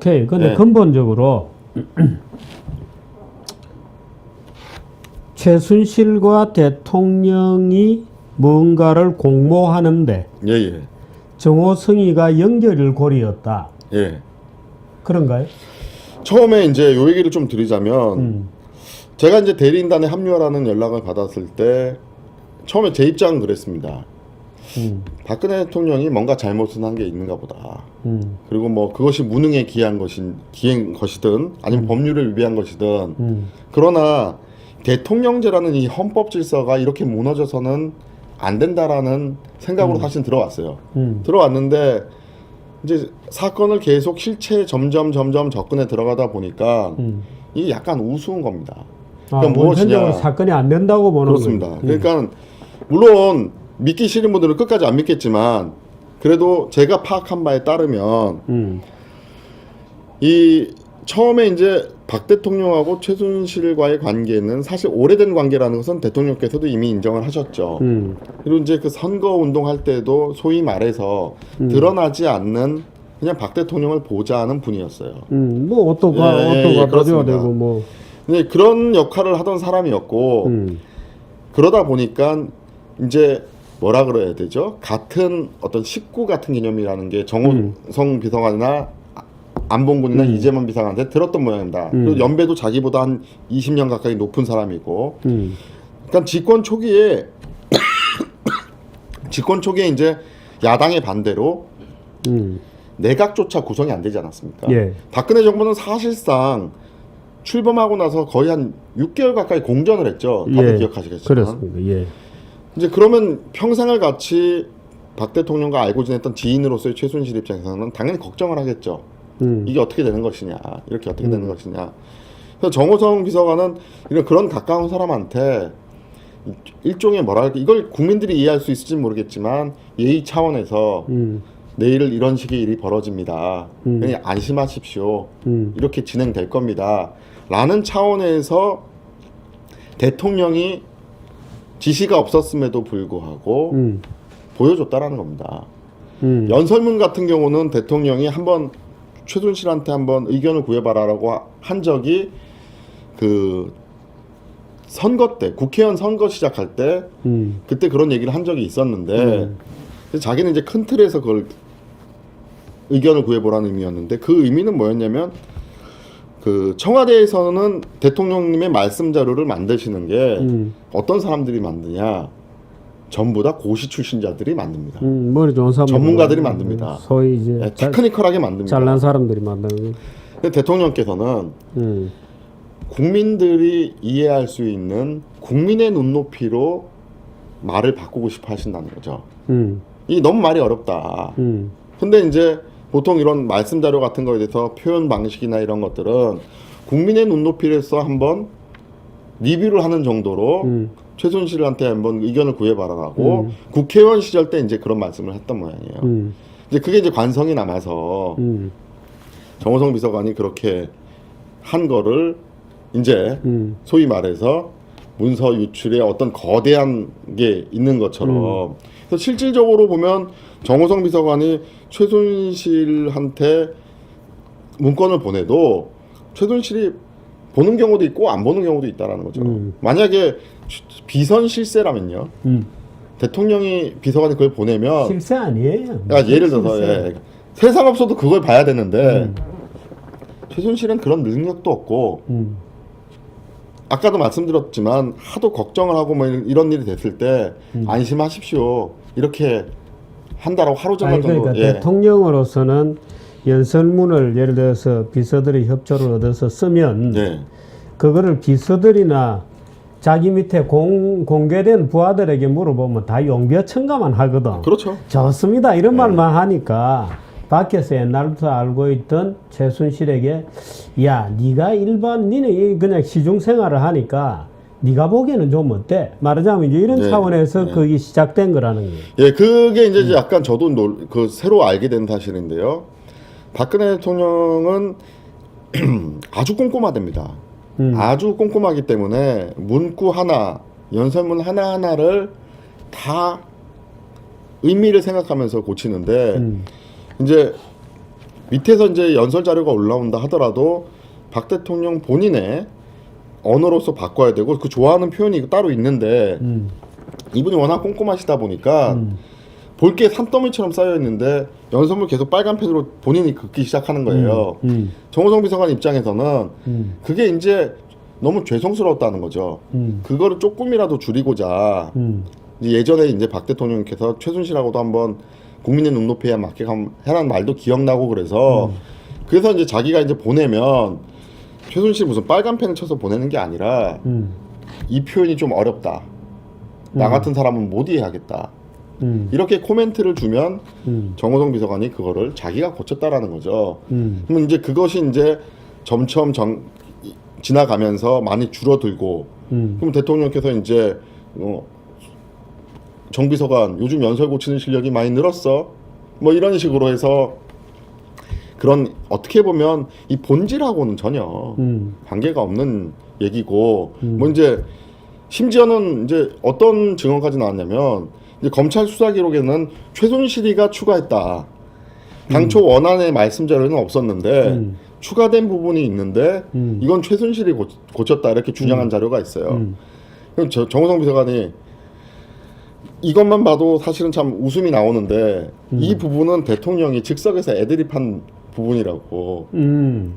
오케이. 근데 네. 근본적으로 최순실과 대통령이 뭔가를 공모하는데 예 예 정호성이가 연결을 고리였다. 예. 그런가요? 처음에 이제 요 얘기를 좀 드리자면 음. 제가 이제 대리인단에 합류하라는 연락을 받았을 때 처음에 제 입장은 그랬습니다. 음. 박근혜 대통령이 뭔가 잘못을 한게 있는가 보다. 음. 그리고 뭐 그것이 무능에 기한 것인 기한 것이든 아니면 법률을 위배한 것이든 음. 그러나 대통령제라는 이 헌법 질서가 이렇게 무너져서는 안 된다라는 생각으로 사실 들어왔어요. 음. 들어왔는데 이제 사건을 계속 실체에 점점 점점 접근해 들어가다 보니까 음. 이게 약간 우스운 겁니다. 아, 그러니까 무엇이냐? 원천적으로 사건이 안 된다고 보는 그렇습니다. 거예요. 그러니까 물론 믿기 싫은 분들은 끝까지 안 믿겠지만 그래도 제가 파악한 바에 따르면 음. 이 처음에 이제 박 대통령하고 최순실과의 관계는 사실 오래된 관계라는 것은 대통령께서도 이미 인정을 하셨죠. 음. 그리고 이제 그 선거 운동할 때도 소위 말해서 음. 드러나지 않는 그냥 박 대통령을 보좌하는 분이었어요. 음. 뭐 옷도가 예, 예, 옷도가 예, 그렇습니다. 되고 뭐. 근데 그런 역할을 하던 사람이었고 음. 그러다 보니까 이제 뭐라 그래야 되죠? 같은 어떤 식구 같은 개념이라는 게 정호성 비서관이나 안봉근이나 음. 이재만 비서관한테 들었던 모양입니다. 음. 그리고 연배도 자기보다 한 20년 가까이 높은 사람이고, 음. 그러니까 집권 초기에 집권 초기에 이제 야당의 반대로 음. 내각조차 구성이 안 되지 않았습니까? 예. 박근혜 정부는 사실상 출범하고 나서 거의 한 6개월 가까이 공전을 했죠. 다들 예. 기억하시겠지만. 그렇습니다. 예. 이제 그러면 평생을 같이 박 대통령과 알고 지냈던 지인으로서의 최순실 입장에서는 당연히 걱정을 하겠죠. 음. 이게 어떻게 되는 것이냐, 이렇게 어떻게 되는 것이냐. 그래서 정호성 비서관은 이런 그런 가까운 사람한테 일종의 뭐랄까 이걸 국민들이 이해할 수 있을지 모르겠지만 예의 차원에서 음. 내일 이런 식의 일이 벌어집니다. 음. 그냥 안심하십시오. 음. 이렇게 진행될 겁니다. 라는 차원에서 대통령이 지시가 없었음에도 불구하고 음. 보여줬다라는 겁니다. 음. 연설문 같은 경우는 대통령이 한번 최순실한테 한번 의견을 구해봐라라고 하- 한 적이 그 선거 때 국회의원 선거 시작할 때 음. 그때 그런 얘기를 한 적이 있었는데 음. 자기는 이제 큰 틀에서 그걸 의견을 구해보라는 의미였는데 그 의미는 뭐였냐면 그 청와대에서는 대통령님의 말씀 자료를 만드시는 게 음. 어떤 사람들이 만드냐 전부 다 고시 출신자들이 만듭니다. 음. 머리 좋은 사람 전문가들이 만듭니다. 소위 이제 네, 잘, 테크니컬하게 만듭니다. 잘난 사람들이 거. 근데 대통령께서는 음. 국민들이 이해할 수 있는 국민의 눈높이로 말을 바꾸고 싶어 하신다는 거죠. 음. 이 너무 말이 어렵다. 음. 근데 이제 보통 이런 말씀 자료 같은 거에 대해서 표현 방식이나 이런 것들은 국민의 눈높이에서 한번 리뷰를 하는 정도로 음. 최순실한테 한번 의견을 구해봐라라고 음. 국회의원 시절 때 이제 그런 말씀을 했던 모양이에요. 음. 이제 그게 이제 관성이 남아서 음. 정호성 비서관이 그렇게 한 거를 이제 음. 소위 말해서 문서 유출에 어떤 거대한 게 있는 것처럼 그래서 실질적으로 보면 정호성 비서관이 최순실한테 문건을 보내도 최순실이 보는 경우도 있고 안 보는 경우도 있다라는 거죠. 음. 만약에 비선 실세라면요. 음. 대통령이 비서관이 그걸 보내면 실세 아니에요. 야, 예를 들어서. 예. 세상 없어도 그걸 봐야 되는데 음. 최순실은 그런 능력도 없고 음. 아까도 말씀드렸지만 하도 걱정을 하고 뭐 이런- 일이 됐을 때 안심하십시오 이렇게 한다라고 하루 정도 그러니까 예. 대통령으로서는 연설문을 예를 들어서 비서들의 협조를 얻어서 쓰면 네. 그거를 비서들이나 자기 밑에 공, 공개된 부하들에게 물어보면 다 용비어천가만 하거든. 그렇죠 좋습니다. 이런 말만 하니까 밖에서 옛날부터 알고 있던 최순실에게 야 네가 일반 이 그냥 시중 생활을 하니까 네가 보기에는 좀 어때? 말하자면 이제 이런 네, 차원에서 네. 그게 시작된 거라는 거예요. 예 그게 이제 음. 약간 저도 놀, 그 새로 알게 된 사실인데요 박근혜 대통령은 아주 꼼꼼하답니다 음. 아주 꼼꼼하기 때문에 문구 하나 연설문 하나 하나를 다 의미를 생각하면서 고치는데 음. 이제 밑에서 이제 연설 자료가 올라온다 하더라도 박 대통령 본인의 언어로서 바꿔야 되고 그 좋아하는 표현이 따로 있는데 음. 이분이 워낙 꼼꼼하시다 보니까 음. 볼게 산더미처럼 쌓여 있는데 연설문 계속 빨간 펜으로 본인이 긋기 시작하는 거예요. 음. 정호성 비서관 입장에서는 음. 그게 이제 너무 죄송스러웠다는 거죠. 음. 그거를 조금이라도 줄이고자 음. 예전에 이제 박 대통령께서 최순실하고도 한번 국민의 눈높이에 맞게 감- 해라는 말도 기억나고 그래서 음. 그래서 이제 자기가 이제 보내면 최순실 무슨 빨간 펜을 쳐서 보내는 게 아니라 음. 이 표현이 좀 어렵다. 나 음. 같은 사람은 못 이해하겠다. 음. 이렇게 코멘트를 주면 음. 정호성 비서관이 그거를 자기가 고쳤다라는 거죠. 음. 그러면 이제 그것이 이제 점점 정, 이- 지나가면서 많이 줄어들고 음. 그럼 대통령께서 이제 어, 정비서관 요즘 연설 고치는 실력이 많이 늘었어. 뭐 이런 식으로 해서 그런 어떻게 보면 이 본질하고는 전혀 음. 관계가 없는 얘기고 음. 뭐 이제 심지어는 이제 어떤 증언까지 나왔냐면 이제 검찰 수사 기록에는 최순실이가 추가했다. 당초 원안의 말씀 자료는 없었는데 음. 추가된 부분이 있는데 음. 이건 최순실이 고, 고쳤다 이렇게 주장한 자료가 있어요. 음. 그럼 저, 정호성 비서관이 이것만 봐도 사실은 참 웃음이 나오는데 음. 이 부분은 대통령이 즉석에서 애드립한 부분이라고. 음.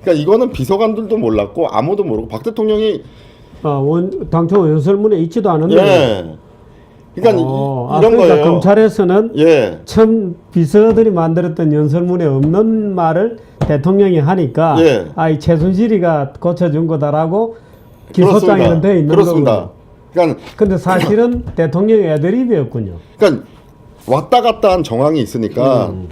그러니까 이거는 비서관들도 몰랐고 아무도 모르고 박 대통령이 아, 원, 당초 연설문에 있지도 않은데. 예. 그러니까 어, 이, 아, 런 그러니까 거예요. 검찰에서는 예. 처음 비서들이 만들었던 연설문에 없는 말을 대통령이 하니까 예. 아이 최순실이가 고쳐준 거다라고 기소장에는 돼 있는 그렇습니다. 그러니까 근데 사실은 대통령의 애드립이었군요. 그러니까 왔다 갔다 한 정황이 있으니까 음.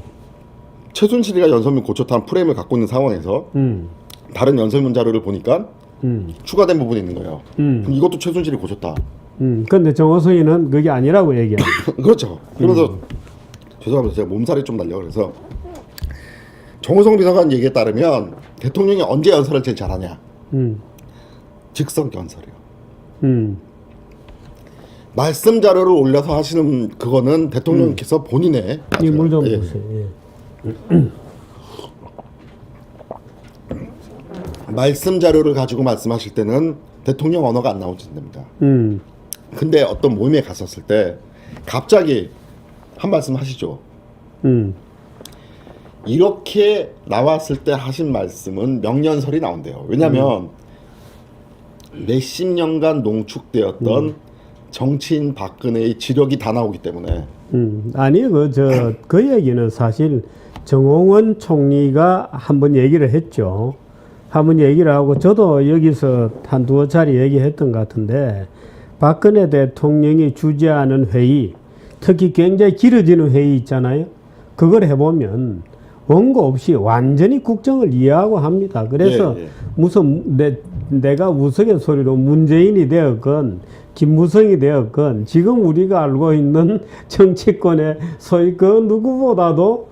최순실이가 연설문 고쳤다는 프레임을 갖고 있는 상황에서 음. 다른 연설문 자료를 보니까 음. 추가된 부분이 있는 거예요. 음. 그럼 이것도 최순실이 고쳤다. 음. 근데 정호성이는 그게 아니라고 얘기합니다. 그렇죠. 그래서 음. 죄송합니다. 제가 몸살이 좀 날려 그래서 정호성 비서관 얘기에 따르면 대통령이 언제 연설을 제일 잘하냐? 음. 즉석 연설이요. 음. 말씀 자료를 올려서 하시는 그거는 대통령께서 본인의 이물좀 예. 보세요. 예. 말씀 자료를 가지고 말씀하실 때는 대통령 언어가 안 나오신답니다. 음. 근데 어떤 모임에 갔었을 때 갑자기 한 말씀 하시죠. 음. 이렇게 나왔을 때 하신 말씀은 명년설이 나온대요. 왜냐하면 몇십 년간 농축되었던 정치인 박근혜의 지력이 다 나오기 때문에 음, 아니 그 저 그 얘기는 사실 정홍원 총리가 한 번 얘기를 했죠. 한 번 얘기를 하고 저도 여기서 한 두어 차례 얘기했던 것 같은데 박근혜 대통령이 주재하는 회의, 특히 굉장히 길어지는 회의 있잖아요. 그걸 해보면 원고 없이 완전히 국정을 이해하고 합니다. 그래서 예, 예. 무슨 내, 내가 우스갯소리로 문재인이 되었건 김무성이 되었건 지금 우리가 알고 있는 정치권의 소위 그 누구보다도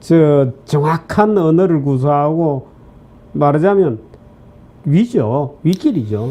저 정확한 언어를 구사하고 말하자면 위죠 위길이죠.